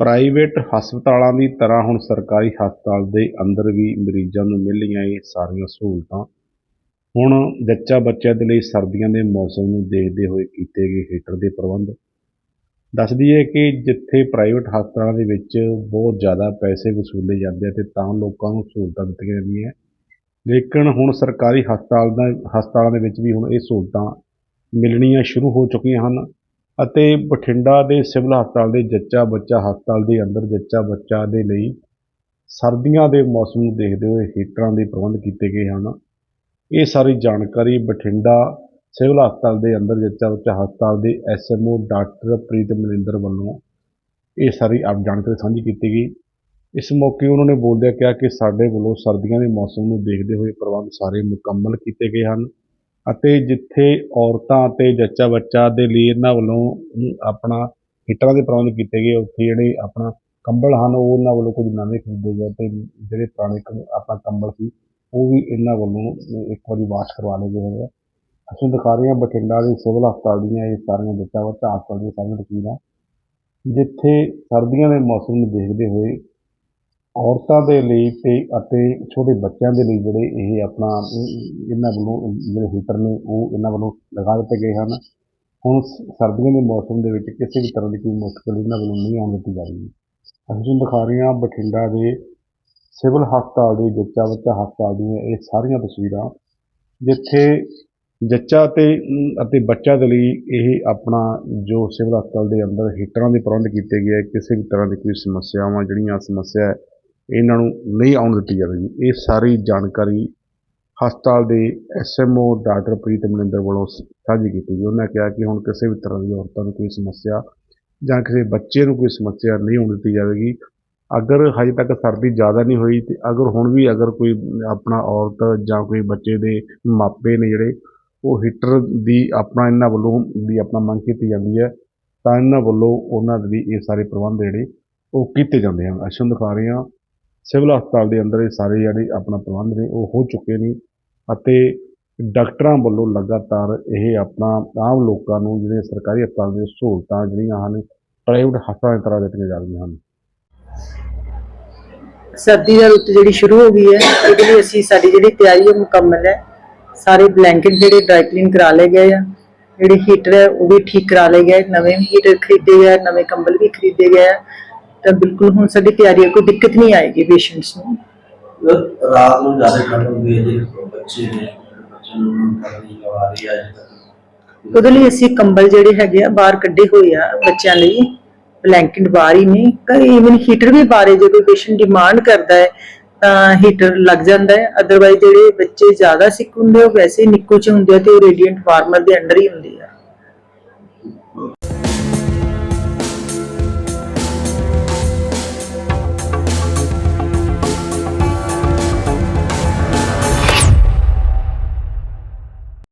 Private ਹਸਪਤਾਲਾਂ ਦੀ ਤਰ੍ਹਾਂ ਹੁਣ ਸਰਕਾਰੀ ਹਸਪਤਾਲ ਦੇ ਅੰਦਰ ਵੀ ਮਰੀਜ਼ਾਂ ਨੂੰ ਮਿਲ ਰਹੀਆਂ ਇਹ ਸਾਰੀਆਂ ਸਹੂਲਤਾਂ। ਹੁਣ ਜੱਚਾ ਬੱਚਿਆਂ ਦੇ ਲਈ ਸਰਦੀਆਂ ਦੇ ਮੌਸਮ ਨੂੰ ਦੇਖਦੇ ਹੋਏ ਕੀਤੇ ਗਏ ਹੀਟਰ ਦੇ ਪ੍ਰਬੰਧ। ਦੱਸ ਦਈਏ ਕਿ ਜਿੱਥੇ ਪ੍ਰਾਈਵੇਟ ਹਸਪਤਾਲਾਂ ਦੇ ਵਿੱਚ ਬਹੁਤ ਜ਼ਿਆਦਾ ਪੈਸੇ ਵਸੂਲੇ ਜਾਂਦੇ ਆ ਤੇ ਤਾਂ ਲੋਕਾਂ ਨੂੰ ਸਹੂਲਤਾਂ ਦਿੱਤੀਆਂ ਜਾਂਦੀਆਂ। ਲੇਕਿਨ ਹੁਣ ਸਰਕਾਰੀ ਹਸਪਤਾਲ ਦਾ, ਹਸਪਤਾਲਾਂ ਦੇ ਵਿੱਚ ਵੀ ਹੁਣ ਇਹ ਸਹੂਲਤਾਂ ਮਿਲਣੀਆਂ ਸ਼ੁਰੂ ਹੋ ਚੁੱਕੀਆਂ ਹਨ। ਅਤੇ ਬਠਿੰਡਾ ਦੇ ਸਿਵਲ ਹਸਪਤਾਲ ਦੇ ਜੱਚਾ ਬੱਚਾ ਹਸਪਤਾਲ ਦੇ ਅੰਦਰ ਜੱਚਾ ਬੱਚਾ ਦੇ ਲਈ ਸਰਦੀਆਂ ਦੇ ਮੌਸਮ ਨੂੰ ਦੇਖਦੇ ਹੋਏ ਹੀਟਰਾਂ ਦੇ ਪ੍ਰਬੰਧ ਕੀਤੇ ਗਏ ਹਨ। ਇਹ ਸਾਰੀ ਜਾਣਕਾਰੀ ਬਠਿੰਡਾ ਸਿਵਲ ਹਸਪਤਾਲ ਦੇ ਅੰਦਰ ਜੱਚਾ ਬੱਚਾ ਹਸਪਤਾਲ ਦੇ ਐਸਐਮਓ ਡਾਕਟਰ ਪ੍ਰੀਤ ਮਨਿੰਦਰ ਵੱਲੋਂ ਇਹ ਸਾਰੀ ਆਪ ਜਾਣਕਾਰੀ ਸਾਂਝੀ ਕੀਤੀ ਗਈ। ਇਸ ਮੌਕੇ ਉਹਨਾਂ ਨੇ ਬੋਲਦਿਆਂ ਕਿਹਾ ਕਿ ਸਾਡੇ ਵੱਲੋਂ ਸਰਦੀਆਂ ਦੇ ਮੌਸਮ ਨੂੰ ਦੇਖਦੇ ਹੋਏ ਪ੍ਰਬੰਧ ਸਾਰੇ ਮੁਕੰਮਲ ਕੀਤੇ ਗਏ ਹਨ। ਅਤੇ ਜਿੱਥੇ ਔਰਤਾਂ ਅਤੇ ਜੱਚਾ ਬੱਚਾ ਦੇ ਲਈ ਇਹਨਾਂ ਵੱਲੋਂ ਆਪਣਾ ਹੀਟਰਾਂ ਦੇ ਪ੍ਰਬੰਧ ਕੀਤੇ ਗਏ, ਉੱਥੇ ਜਿਹੜੇ ਆਪਣਾ ਕੰਬਲ ਹਨ, ਉਹ ਉਹਨਾਂ ਵੱਲੋਂ ਕੁਝ ਨਵੇਂ ਖਰੀਦੇ ਗਏ ਅਤੇ ਜਿਹੜੇ ਪੁਰਾਣੇ ਕ- ਆਪਣਾ ਕੰਬਲ ਸੀ, ਉਹ ਵੀ ਇਹਨਾਂ ਵੱਲੋਂ ਇੱਕ ਵਾਰੀ ਵਾਸ਼ ਕਰਵਾ ਲਏ ਗਏ ਹੈਗੇ ਆ। ਅਸੀਂ ਦਿਖਾ ਰਹੇ ਹਾਂ ਬਠਿੰਡਾ ਦੇ ਸਿਵਲ ਹਸਪਤਾਲ ਦੀਆਂ ਇਹ ਸਾਰੀਆਂ ਜੱਚਾ ਬੱਚਾ, ਹਸਪਤਾਲ ਦੀਆਂ ਸਾਰੀਆਂ ਤਸਵੀਰਾਂ। ਜਿੱਥੇ ਸਰਦੀਆਂ ਦੇ ਮੌਸਮ ਨੂੰ ਦੇਖਦੇ ਹੋਏ ਔਰਤਾਂ ਦੇ ਲਈ ਤੇ ਅਤੇ ਛੋਟੇ ਬੱਚਿਆਂ ਦੇ ਲਈ ਜਿਹੜੇ ਇਹ ਆਪਣਾ ਇਹਨਾਂ ਵੱਲੋਂ ਜਿਹੜੇ ਹੀਟਰ ਨੇ ਉਹ ਇਹਨਾਂ ਵੱਲੋਂ ਲਗਾ ਦਿੱਤੇ ਗਏ ਹਨ। ਹੁਣ ਸਰਦੀਆਂ ਦੇ ਮੌਸਮ ਦੇ ਵਿੱਚ ਕਿਸੇ ਵੀ ਤਰ੍ਹਾਂ ਦੀ ਕੋਈ ਮੁਸ਼ਕਲ ਇਹਨਾਂ ਵੱਲੋਂ ਨਹੀਂ ਆਉਣ ਦਿੱਤੀ ਜਾ ਰਹੀ। ਅਸੀਂ ਤੁਹਾਨੂੰ ਦਿਖਾ ਰਹੇ ਹਾਂ ਬਠਿੰਡਾ ਦੇ ਸਿਵਲ ਹਸਪਤਾਲ ਦੇ ਜੱਚਾ ਬੱਚਾ ਹਸਪਤਾਲ ਦੀਆਂ ਇਹ ਸਾਰੀਆਂ ਤਸਵੀਰਾਂ ਜਿੱਥੇ ਜੱਚਾ ਤੇ ਅਤੇ ਬੱਚਾ ਦੇ ਲਈ ਇਹ ਆਪਣਾ ਜੋ ਸਿਵਲ ਹਸਪਤਾਲ ਦੇ ਅੰਦਰ ਹੀਟਰਾਂ ਦੇ ਪ੍ਰਬੰਧ ਕੀਤੇ ਗਏ ਆ, ਕਿਸੇ ਵੀ ਤਰ੍ਹਾਂ ਦੀ ਕੋਈ ਸਮੱਸਿਆਵਾਂ ਜਿਹੜੀਆਂ ਸਮੱਸਿਆ ਇਹਨਾਂ ਨੂੰ ਨਹੀਂ ਆਉਣ ਦਿੱਤੀ ਜਾਵੇਗੀ ਇਹ ਸਾਰੀ ਜਾਣਕਾਰੀ ਹਸਪਤਾਲ ਦੇ ਐਸਐਮਓ ਡਾਕਟਰ ਪ੍ਰੀਤ ਮਨਿੰਦਰ ਵੱਲੋਂ ਸ- ਸਾਂਝੀ ਕੀਤੀ ਗਈ। ਉਹਨਾਂ ਕਿਹਾ ਕਿ ਹੁਣ ਕਿਸੇ ਵੀ ਤਰ੍ਹਾਂ ਦੀ ਔਰਤਾਂ ਨੂੰ ਕੋਈ ਸਮੱਸਿਆ ਜਾਂ ਕਿਸੇ ਬੱਚੇ ਨੂੰ ਕੋਈ ਸਮੱਸਿਆ ਨਹੀਂ ਆਉਣ ਦਿੱਤੀ ਜਾਵੇਗੀ। ਅਗਰ ਹਜੇ ਤੱਕ ਸਰਦੀ ਜ਼ਿਆਦਾ ਨਹੀਂ ਹੋਈ ਤੇ ਅਗਰ ਹੁਣ ਵੀ ਅਗਰ ਕੋਈ ਆਪਣਾ ਔਰਤ ਜਾਂ ਕੋਈ ਬੱਚੇ ਦੇ ਮਾਪੇ ਨੇ ਜਿਹੜੇ, ਉਹ ਹੀਟਰ ਦੀ ਆਪਣਾ ਇਹਨਾਂ ਵੱਲੋਂ ਵੀ ਆਪਣਾ ਮੰਗ ਕੀਤੀ ਜਾਂਦੀ ਹੈ, ਤਾਂ ਇਹਨਾਂ ਵੱਲੋਂ ਉਹਨਾਂ ਦੇ ਲਈ ਇਹ ਸਾਰੇ ਪ੍ਰਬੰਧ ਜਿਹੜੇ ਉਹ ਕੀਤੇ ਜਾਂਦੇ ਹਨ। ਅਸੀਂ ਤੁਹਾਨੂੰ ਦਿਖਾ ਰਹੇ ਹਾਂ ਸਿਵਲ ਹਸਪਤਾਲ ਦੇ ਅੰਦਰ ਇਹ ਸਾਰੇ ਜਿਹੜੇ ਆਪਣਾ ਪ੍ਰਬੰਧ ਨੇ, ਉਹ ਹੋ ਚੁੱਕੇ ਨੇ ਅਤੇ ਡਾਕਟਰਾਂ ਵੱਲੋਂ ਲਗਾਤਾਰ ਇਹ ਆਪਣਾ ਆਮ ਲੋਕਾਂ ਨੂੰ ਜਿਹੜੇ ਸਰਕਾਰੀ ਹਸਪਤਾਲ ਦੀਆਂ ਸਹੂਲਤਾਂ ਜਿਹੜੀਆਂ ਹਨ ਪ੍ਰਾਈਵੇਟ ਹਸਪਤਾਲਾਂ ਦੀ ਤਰ੍ਹਾਂ ਦਿੱਤੀਆਂ ਜਾ ਰਹੀਆਂ ਹਨ। ਸਰਦੀ ਦਾ ਰੁੱਤ ਜਿਹੜੀ ਸ਼ੁਰੂ ਹੋ ਗਈ ਹੈ ਇਹਦੇ ਲਈ ਅਸੀਂ ਸਾਡੀ ਜਿਹੜੀ ਤਿਆਰੀ ਹੈ ਮੁਕੰਮਲ ਹੈ। ਸਾਰੇ ਬਲੈਂਕਟ ਜਿਹੜੇ ਡਰਾਈ ਕਲੀਨ ਕਰਾ ਲਏ ਗਏ ਆ। ਜਿਹੜੇ ਹੀਟਰ ਹੈ, ਉਹ ਵੀ ਠੀਕ ਕਰਾ ਲਏ ਗਏ ਨਵੇਂ ਹੀਟਰ ਖਰੀਦੇ ਗਏ ਨਵੇਂ ਕੰਬਲ ਵੀ ਖਰੀਦੇ ਗਏ ਤਾਂ ਬਿਲਕੁਲ ਹੁਣ ਸਾਡੀ ਤਿਆਰੀ ਹੈ ਕੋਈ ਦਿੱਕਤ ਨਹੀਂ ਆਏਗੀ ਪੇਸ਼ੈਂਟਸ ਨੂੰ। ਰਾਤ ਨੂੰ ਜ਼ਿਆਦਾ ਠੰਡ ਹੁੰਦੀ ਹੈ ਜੇ ਬੱਚੇ ਨੇ ਬੱਚੇ ਨੂੰ ਕਰਨੀ ਲਵਾ ਰਹੀ ਹੈ ਅਜੇ ਤੱਕ। ਉਹਦੇ ਲਈ ਅਸੀਂ ਕੰਬਲ ਜਿਹੜੇ ਹੈਗੇ ਆ ਬਾਹਰ ਕੱਢੇ ਹੋਏ ਆ ਬੱਚਿਆਂ ਲਈ। ਬਲੈਂਕਟ ਬਾਹਰ ਹੀ ਨੇ ਕਈ ਇਵਨ ਹੀਟਰ ਵੀ ਬਾਹਰ ਹੈ ਜੇ ਕੋਈ ਪੇਸ਼ੈਂਟ ਡਿਮਾਂਡ ਕਰਦਾ ਹੈ ਤਾਂ ਹੀਟਰ ਲੱਗ ਜਾਂਦਾ ਹੈ। ਅਦਰਵਾਈਜ਼ ਜਿਹੜੇ ਬੱਚੇ ਜ਼ਿਆਦਾ ਸਿੱਕ ਹੁੰਦੇ ਉਹ ਵੈਸੇ ਨਿੱਕੂ ਚ ਹੁੰਦੇ ਆ ਤੇ ਉਹ ਰੇਡੀਐਂਟ ਵਾਰਮਰ ਦੇ ਅੰਡਰ ਹੀ ਹੁੰਦੇ ਆ।